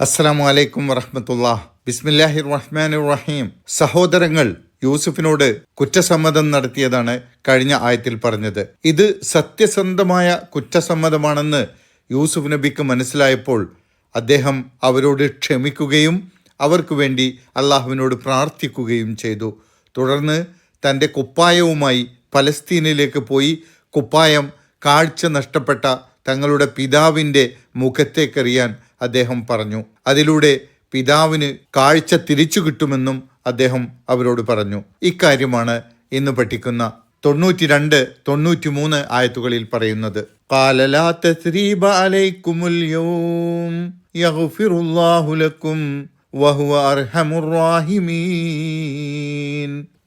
അസ്സലാമു വലൈക്കും വറഹമത്തുള്ള. ബിസ്മില്ലാഹിർ റഹ്മാൻ റഹീം. സഹോദരങ്ങൾ യൂസുഫിനോട് കുറ്റസമ്മതം നടത്തിയതാണ് കഴിഞ്ഞ ആയത്തിൽ പറഞ്ഞത്. ഇത് സത്യസന്ധമായ കുറ്റസമ്മതമാണെന്ന് യൂസുഫ് നബിക്ക് മനസ്സിലായപ്പോൾ അദ്ദേഹം അവരോട് ക്ഷമിക്കുകയും അവർക്ക് വേണ്ടി അള്ളാഹുവിനോട് പ്രാർത്ഥിക്കുകയും ചെയ്തു. തുടർന്ന് തന്റെ കുപ്പായവുമായി പലസ്തീനിലേക്ക് പോയി കുപ്പായം കാഴ്ച നഷ്ടപ്പെട്ട തങ്ങളുടെ പിതാവിന്റെ മുഖത്തേക്കെറിയാൻ അദ്ദേഹം പറഞ്ഞു. അതിലൂടെ പിതാവിന് കാഴ്ച തിരിച്ചു കിട്ടുമെന്നും അദ്ദേഹം അവരോട് പറഞ്ഞു. ഇക്കാര്യമാണ് ഇന്ന് പഠിക്കുന്ന തൊണ്ണൂറ്റി രണ്ട് തൊണ്ണൂറ്റി മൂന്ന് ആയത്തുകളിൽ പറയുന്നത്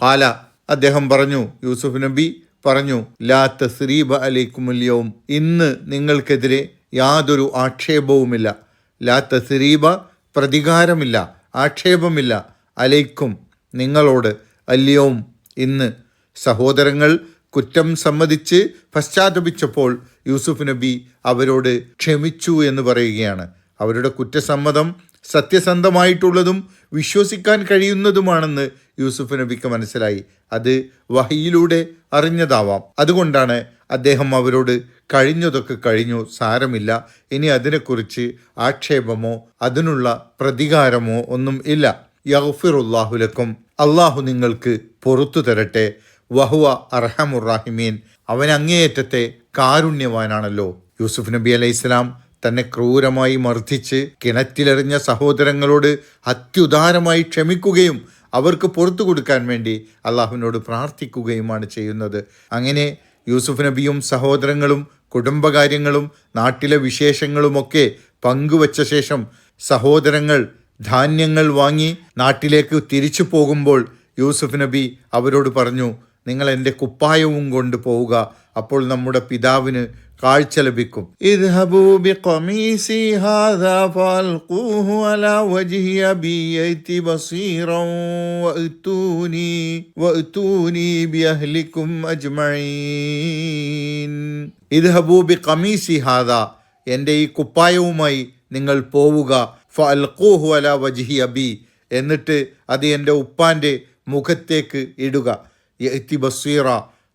കാല അദ്ദേഹം പറഞ്ഞു യൂസുഫ് നബി പറഞ്ഞു ലാ തസ്രീബ അലൈക്കുമുല്യവും ഇന്ന് നിങ്ങൾക്കെതിരെ യാതൊരു ആക്ഷേപവുമില്ല. ലാ തസ്രീബ പ്രതികാരമില്ല ആക്ഷേപമില്ല. അലൈക്കും നിങ്ങളോട് അല്യവും. ഇന്ന് സഹോദരങ്ങൾ കുറ്റം സമ്മതിച്ച് പശ്ചാത്തപിച്ചപ്പോൾ യൂസുഫ് നബി അവരോട് ക്ഷമിച്ചു എന്ന് പറയുകയാണ്. അവരുടെ കുറ്റസമ്മതം സത്യസന്ധമായിട്ടുള്ളതും വിശ്വസിക്കാൻ കഴിയുന്നതുമാണെന്ന് യൂസുഫ് നബിക്ക് മനസ്സിലായി. അത് വഹിയിലൂടെ അറിഞ്ഞതാവാം. അതുകൊണ്ടാണ് അദ്ദേഹം അവരോട് കഴിഞ്ഞതൊക്കെ കഴിഞ്ഞു സാരമില്ല. ഇനി അതിനെക്കുറിച്ച് ആക്ഷേപമോ അതിനുള്ള പ്രതികാരമോ ഒന്നും ഇല്ല. യഹ്ഫിറുല്ലാഹുലക്കും അള്ളാഹു നിങ്ങൾക്ക് പുറത്തു തരട്ടെ. വഹുവ അർഹമുറാഹിമീൻ അവൻ അങ്ങേയറ്റത്തെ കാരുണ്യവാനാണല്ലോ. യൂസുഫ് നബി അലൈഹി ഇസ്ലാം തന്നെ ക്രൂരമായി മർദ്ദിച്ച് കിണറ്റിലെറിഞ്ഞ സഹോദരങ്ങളോട് അത്യുദാരമായി ക്ഷമിക്കുകയും അവർക്ക് പുറത്തു കൊടുക്കാൻ വേണ്ടി അള്ളാഹുവിനോട് പ്രാർത്ഥിക്കുകയുമാണ് ചെയ്യുന്നത്. അങ്ങനെ യൂസുഫ് നബിയും സഹോദരങ്ങളും കുടുംബകാര്യങ്ങളും നാട്ടിലെ വിശേഷങ്ങളുമൊക്കെ പങ്കുവച്ച ശേഷം സഹോദരങ്ങൾ ധാന്യങ്ങൾ വാങ്ങി നാട്ടിലേക്ക് തിരിച്ചു പോകുമ്പോൾ യൂസുഫ് നബി അവരോട് പറഞ്ഞു നിങ്ങൾ എന്റെ കുപ്പായവും കൊണ്ട് പോവുക. അപ്പോൾ നമ്മുടെ പിതാവിന് കാഴ്ച ലഭിക്കും. ഇദ്ഹബൂ ബിഖമീസി ഹാദാ എന്റെ ഈ കുപ്പായവുമായി നിങ്ങൾ പോവുക. ഫൽഖൂഹു അല വജ്ഹി അബി എന്നിട്ട് അത് എന്റെ ഉപ്പാന്റെ മുഖത്തേക്ക് ഇടുക. ബസീറ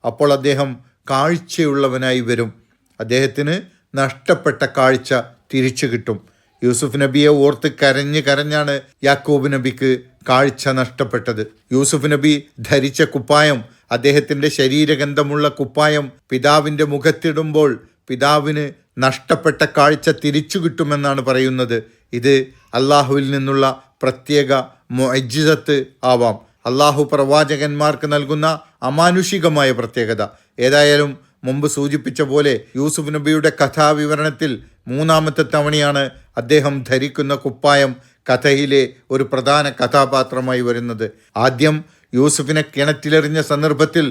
അപ്പോൾ അദ്ദേഹം കാഴ്ചയുള്ളവനായി വരും. അദ്ദേഹത്തിന് നഷ്ടപ്പെട്ട കാഴ്ച തിരിച്ചു കിട്ടും. യൂസുഫ് നബിയെ ഓർത്ത് കരഞ്ഞ് കരഞ്ഞാണ് യാക്കൂബ് നബിക്ക് കാഴ്ച നഷ്ടപ്പെട്ടത്. യൂസുഫ് നബി ധരിച്ച കുപ്പായം അദ്ദേഹത്തിന്റെ ശരീരഗന്ധമുള്ള കുപ്പായം പിതാവിന്റെ മുഖത്തിടുമ്പോൾ പിതാവിന് നഷ്ടപ്പെട്ട കാഴ്ച തിരിച്ചു കിട്ടുമെന്നാണ് പറയുന്നത്. ഇത് അള്ളാഹുവിൽ നിന്നുള്ള പ്രത്യേക മൊജിതത്ത് ആവാം. അള്ളാഹു പ്രവാചകന്മാർക്ക് നൽകുന്ന അമാനുഷികമായ പ്രത്യേകത. ഏതായാലും മുമ്പ് സൂചിപ്പിച്ച പോലെ യൂസുഫ് നബിയുടെ കഥാവിവരണത്തിൽ മൂന്നാമത്തെ തവണയാണ് അദ്ദേഹം ധരിക്കുന്ന കുപ്പായം കഥയിലെ ഒരു പ്രധാന കഥാപാത്രമായി വരുന്നത്. ആദ്യം യൂസുഫിനെ കിണറ്റിലെറിഞ്ഞ സന്ദർഭത്തിൽ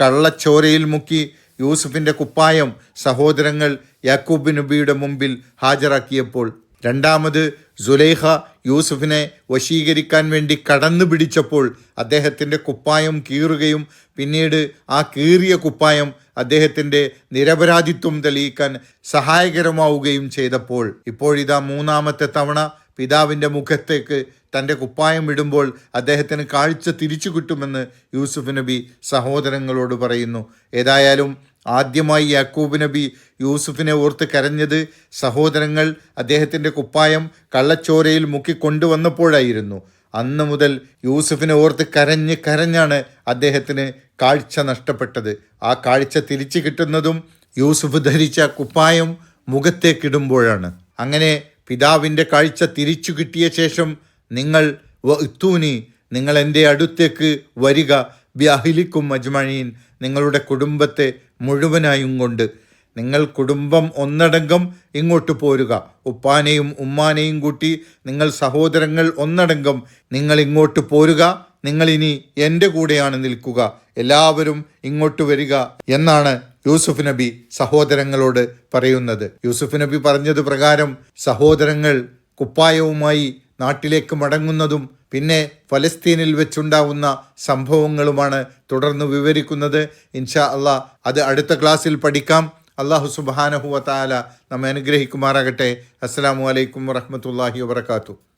കള്ളച്ചോരയിൽ മുക്കി യൂസുഫിന്റെ കുപ്പായം സഹോദരങ്ങൾ യാക്കൂബ് നബിയുടെ മുമ്പിൽ ഹാജരാക്കിയപ്പോൾ രണ്ടാമത് സുലൈഹ യൂസുഫിനെ വശീകരിക്കാൻ വേണ്ടി കടന്നു പിടിച്ചപ്പോൾ അദ്ദേഹത്തിന്റെ കുപ്പായം കീറുകയും പിന്നീട് ആ കീറിയ കുപ്പായം അദ്ദേഹത്തിന്റെ നിരപരാധിത്വം തെളിയിക്കാൻ സഹായകരമാവുകയും ചെയ്തപ്പോൾ ഇപ്പോഴിതാ മൂന്നാമത്തെ തവണ പിതാവിന്റെ മുഖത്തേക്ക് തന്റെ കുപ്പായം ഇടുമ്പോൾ അദ്ദേഹത്തിന് കാഴ്ച തിരിച്ചു കിട്ടുമെന്ന് യൂസുഫ് നബി സഹോദരങ്ങളോട് പറയുന്നു. ഏതായാലും ആദ്യമായി യാക്കൂബ് നബി യൂസുഫിനെ ഓർത്ത് കരഞ്ഞത് സഹോദരങ്ങൾ അദ്ദേഹത്തിന്റെ കുപ്പായം കള്ളച്ചോരയിൽ മുക്കിക്കൊണ്ടുവന്നപ്പോഴായിരുന്നു. അന്ന് മുതൽ യൂസുഫിനെ ഓർത്ത് കരഞ്ഞ് കരഞ്ഞാണ് അദ്ദേഹത്തിന് കാഴ്ച നഷ്ടപ്പെട്ടത്. ആ കാഴ്ച തിരിച്ചു കിട്ടുന്നതും യൂസുഫ് ധരിച്ച കുപ്പായം മുഖത്തേക്കിടുമ്പോഴാണ്. അങ്ങനെ പിതാവിന്റെ കാഴ്ച തിരിച്ചു കിട്ടിയ ശേഷം നിങ്ങൾ ഇത്തൂനി നിങ്ങൾ എന്റെ അടുത്തേക്ക് വരിക ബ്യാഹിലിക്കും അജ്മഴീൻ നിങ്ങളുടെ കുടുംബത്തെ മുഴുവനായും കൊണ്ട് നിങ്ങൾ കുടുംബം ഒന്നടങ്കം ഇങ്ങോട്ട് പോരുക. ഉപ്പാനെയും ഉമ്മാനെയും കൂട്ടി നിങ്ങൾ സഹോദരങ്ങൾ ഒന്നടങ്കം നിങ്ങൾ ഇങ്ങോട്ട് പോരുക. നിങ്ങൾ ഇനി എന്റെ കൂടെയാണ് നിൽക്കുക. എല്ലാവരും ഇങ്ങോട്ട് വരിക എന്നാണ് യൂസുഫ് നബി സഹോദരങ്ങളോട് പറയുന്നത്. യൂസുഫ് നബി പറഞ്ഞത് പ്രകാരം സഹോദരങ്ങൾ കുപ്പായവുമായി നാട്ടിലേക്ക് മടങ്ങുന്നതും പിന്നെ ഫലസ്തീനിൽ വെച്ചുണ്ടാവുന്ന സംഭവങ്ങളുമാണ് തുടർന്ന് വിവരിക്കുന്നത്. ഇൻഷാ അള്ളാ അത് അടുത്ത ക്ലാസ്സിൽ പഠിക്കാം. അള്ളാഹു സുബാനഹുവ താല നമ്മെ അനുഗ്രഹിക്കുമാറാകട്ടെ. അസ്സാം വലൈക്കും വറഹമത്തല്ലാഹി വാത്തു